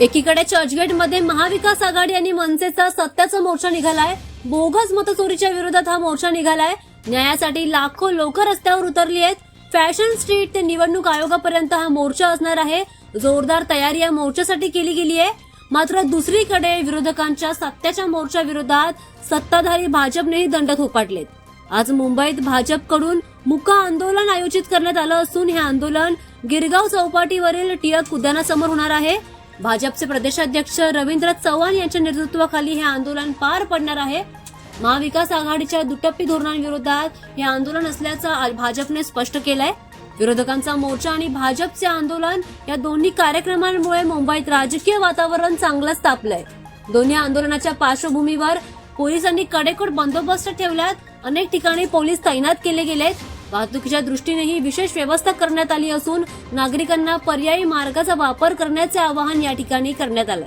एकीकडे चर्चगेटमध्ये महाविकास आघाडी आणि मनसेचा सत्याचा मोर्चा निघालाय. बोगस मतचोरीच्या विरोधात हा मोर्चा निघालाय. न्यायासाठी लाखो लोक रस्त्यावर उतरली आहेत. फॅशन स्ट्रीट ते निवडणूक आयोगापर्यंत हा मोर्चा असणार आहे. जोरदार तयारी या मोर्चासाठी केली गेली आहे. मात्र दुसरीकडे विरोधकांच्या सत्याच्या मोर्चा विरोधात सत्ताधारी भाजपनेही दंड थोपाटलेत. आज मुंबईत भाजपकडून मुका आंदोलन आयोजित करण्यात आलं असून हे आंदोलन गिरगाव चौपाटीवरील टिळक उद्यानासमोर होणार आहे. भाजपचे प्रदेशाध्यक्ष रवींद्र चव्हाण यांच्या नेतृत्वाखाली हे आंदोलन पार पडणार आहे. महाविकास आघाडीच्या दुटप्पी धोरणांविरोधात हे आंदोलन असल्याचं भाजपने स्पष्ट केलंय. विरोधकांचा मोर्चा आणि भाजपचे आंदोलन या दोन्ही कार्यक्रमांमुळे मुंबईत राजकीय वातावरण चांगलंच तापलंय. दोन्ही आंदोलनाच्या पार्श्वभूमीवर पोलिसांनी कडेकोट बंदोबस्त ठेवल्यात. अनेक ठिकाणी पोलीस तैनात केले गेलेत. वाहतुकीच्या दृष्टीनेही विशेष व्यवस्था करण्यात आली असून नागरिकांना पर्यायी मार्गाचा वापर करण्याचे आवाहन या ठिकाणी करण्यात आलं